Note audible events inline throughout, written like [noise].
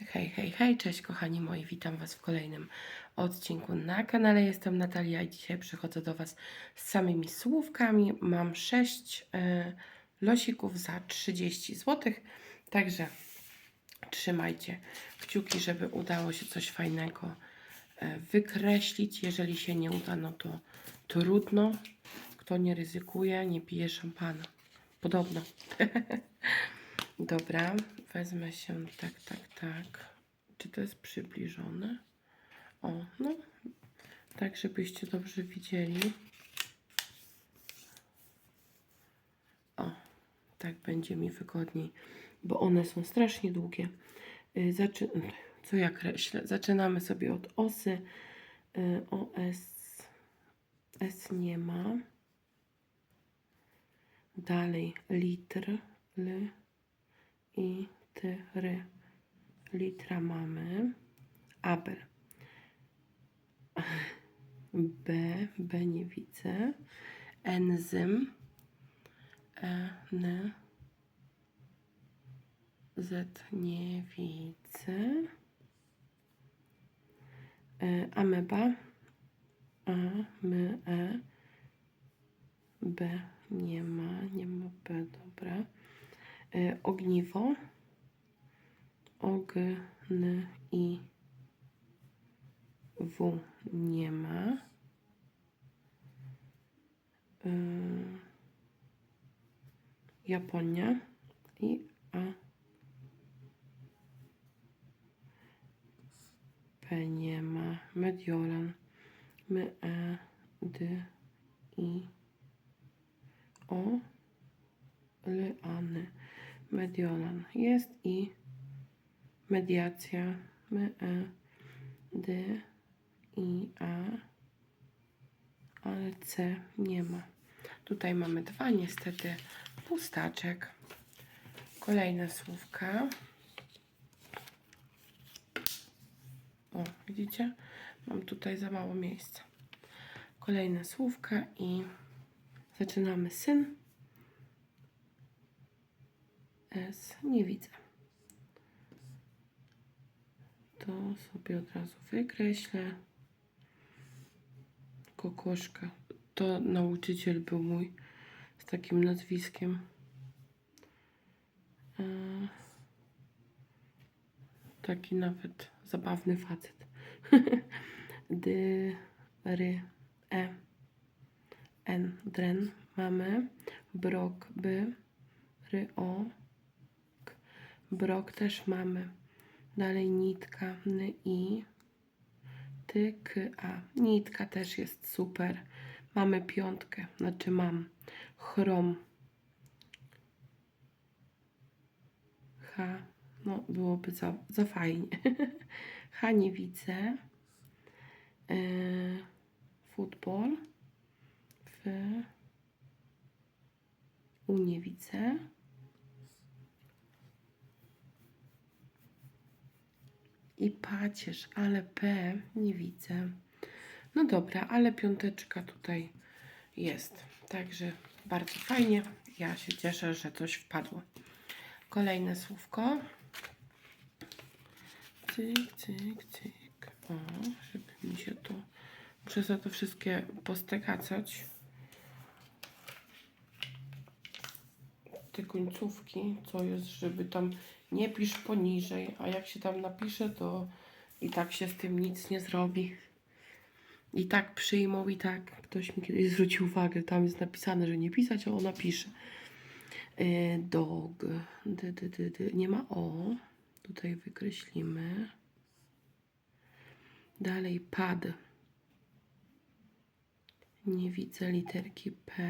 Hej, hej, hej, cześć kochani moi, witam Was w kolejnym odcinku na kanale. Jestem Natalia i dzisiaj przychodzę do Was z samymi słówkami. Mam 6 y, losików za 30 zł, także trzymajcie kciuki, żeby udało się coś fajnego y, wykreślić. Jeżeli się nie uda, no to trudno. Kto nie ryzykuje, nie pije szampana. Podobno. [laughs] Dobra, wezmę się tak, tak, tak. Czy to jest przybliżone? O, no, tak, żebyście dobrze widzieli. O, tak będzie mi wygodniej, bo one są strasznie długie. Y, Zaczy... Co ja kreślę? Zaczynamy sobie od osy. Y, OS S nie ma. Dalej litr, l, i ty, ry. Litra mamy. Abel. B, B nie widzę. Enzym. E, N. Z nie widzę. E, ameba. A, my, e. B nie ma, nie ma B, dobra. E, ogniwo. Og, n, i, w nie ma. E, Japonia i A. P nie ma. Mediolan. My, E, D, I, O. Leany. Mediolan jest i mediacja. My, E, D, I, A. Ale C nie ma. Tutaj mamy dwa niestety pustaczek. Kolejne słówka. O, widzicie? Mam tutaj za mało miejsca. Kolejne słówka i zaczynamy syn. S nie widzę. To sobie od razu wykreślę. Kokoszka. To nauczyciel był mój z takim nazwiskiem. E, Taki nawet zabawny facet. [laughs] D, ry, e, n, dren mamy. Brok, by, ry, o. Brok też mamy. Dalej nitka, n, i, ty, k, a. Nitka też jest super. Mamy piątkę, znaczy mam. Chrom. H, no byłoby za, za fajnie. [laughs] H nie widzę. E, futbol. W. U nie widzę. I pacierz, ale P nie widzę. No dobra, ale piąteczka tutaj jest. Także bardzo fajnie. Ja się cieszę, że coś wpadło. Kolejne słówko. Cyk, cyk, cyk. O, żeby mi się tu... Za to wszystkie postekacać. Te końcówki, co jest, żeby tam nie pisz poniżej, a jak się tam napisze, to i tak się z tym nic nie zrobi. I tak przyjmą, i tak. Ktoś mi kiedyś zwrócił uwagę, tam jest napisane, że nie pisać, a ona pisze. Y, Dog. D, d, d, d. Nie ma O. Tutaj wykreślimy. Dalej pad. Nie widzę literki P.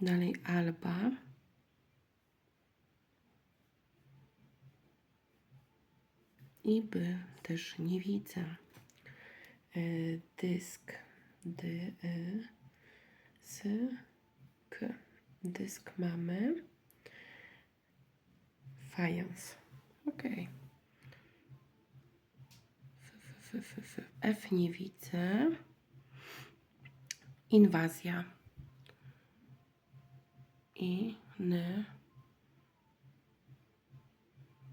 Dalej alba. I B też nie widzę. Y, Dysk. D, y, S, K. Dysk mamy. Fajans. Ok. F, f, f, f. F nie widzę. Inwazja. I, N,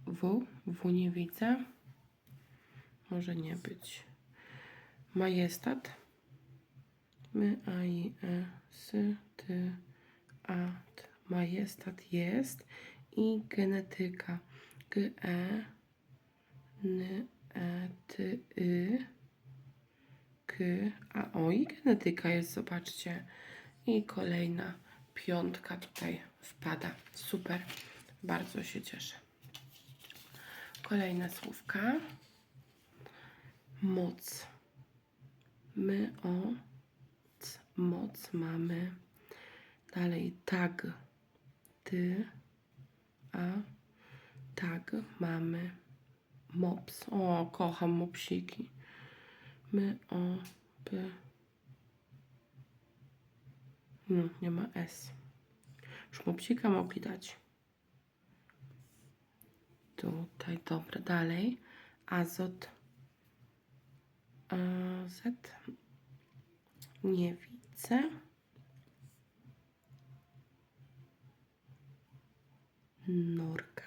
W. W nie widzę. Może nie być. Majestat. My, a, i, e, sy, ty, a, t. Majestat jest. I genetyka. G, e, n, e, ty, y, k, a, o, i genetyka jest, zobaczcie. I kolejna piątka tutaj wpada. Super. Bardzo się cieszę. Kolejne słówka. Moc. My o moc mamy. Dalej tag. Ty a tag mamy. Mops. O, kocham mopsiki. My o p. No, nie ma S. Już mopsika mogli dać. Tutaj, dobra, dalej. Azot. A, Z. Nie widzę. Norka.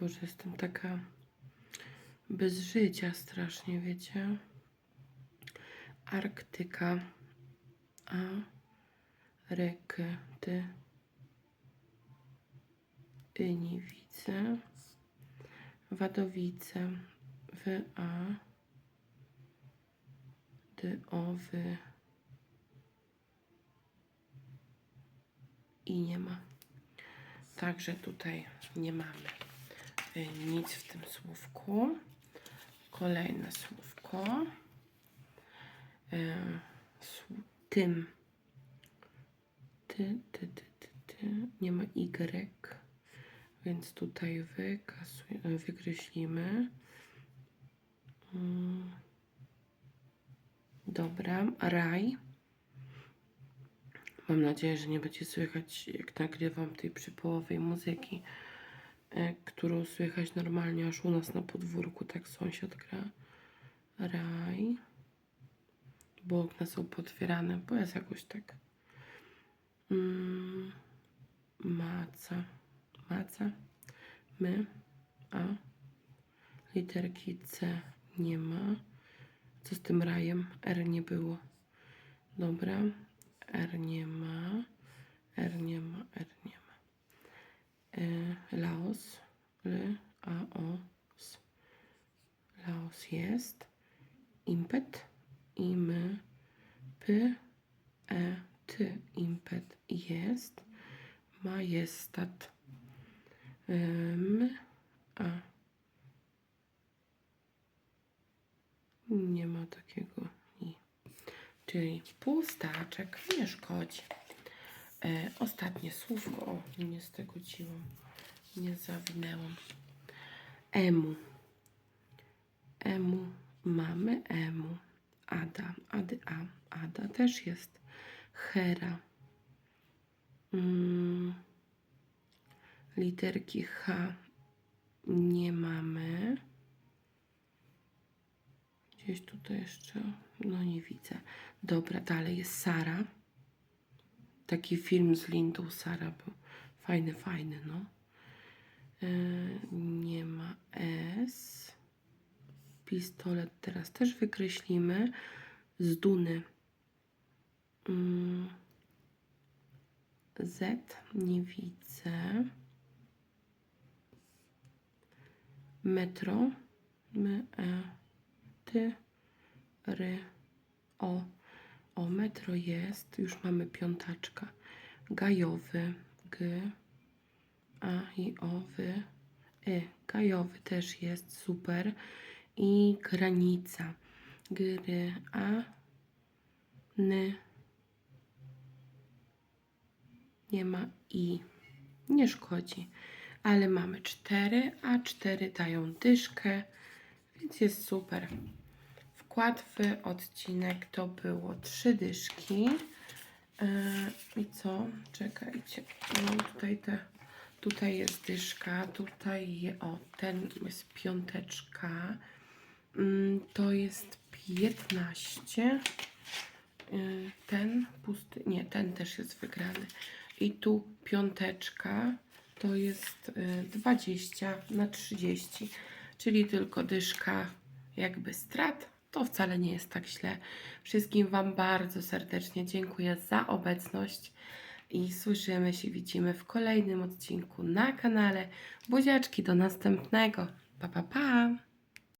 Boże, jestem taka bez życia strasznie, wiecie? Arktyka. A. Reky. Ty. Y nie widzę. Wadowice. W A. D O W. I nie ma. Także tutaj nie mamy y, nic w tym słówku. Kolejne słówko. Sł- Tym. Ty, ty, ty, ty, ty. Nie ma Y. Więc tutaj wykasuj, e, wykreślimy. Mm. Dobra, raj. Mam nadzieję, że nie będzie słychać, jak nagrywam tej przypołowej muzyki, e, którą słychać normalnie aż u nas na podwórku, tak sąsiad gra. Raj. Bo okna są potwierane, bo jest jakoś tak. Mm. Maca. Maca. My. A. Literki C nie ma. Co z tym rajem? R nie było. Dobra. R nie ma. R nie ma. R nie ma. E, Laos. L. A. O. S. Laos jest. Impet. I my. P. E. Ty. Impet jest. Majestat. M. A. Nie ma takiego i. Czyli pustaczek nie szkodzi. E, ostatnie słówko. O, nie steguciłam. Nie zawinęłam. Emu. Emu. Mamy emu. Ada. Ady A. Ada też jest. Hera. Mm. Literki H nie mamy. Gdzieś tutaj jeszcze, no nie widzę. Dobra, dalej jest Sara. Taki film z Lindą Sara był. Fajny, fajny, no. Yy, nie ma S. Pistolet teraz też wykreślimy. Z Duny. Mm. Z nie widzę. Metro. My, e, ty, ry, o. O, metro jest. Już mamy piątaczka. Gajowy. G, a i o, wy, y. Gajowy też jest. Super. I granica. Gry, a, ny. Nie ma i. Nie szkodzi. Ale mamy cztery, a cztery dają dyszkę, więc jest super. Wkład w odcinek to było trzy dyszki. Yy, I co? Czekajcie. Mam tutaj te. Tutaj jest dyszka, tutaj o, ten jest piąteczka. Mm, to jest 15. Yy, Ten pusty, nie, ten też jest wygrany. I tu piąteczka, to jest y, 20 na 30, czyli tylko dyszka jakby strat. To wcale nie jest tak źle. Wszystkim Wam bardzo serdecznie dziękuję za obecność i słyszymy się, widzimy w kolejnym odcinku na kanale. Buziaczki, do następnego. Pa, pa, pa!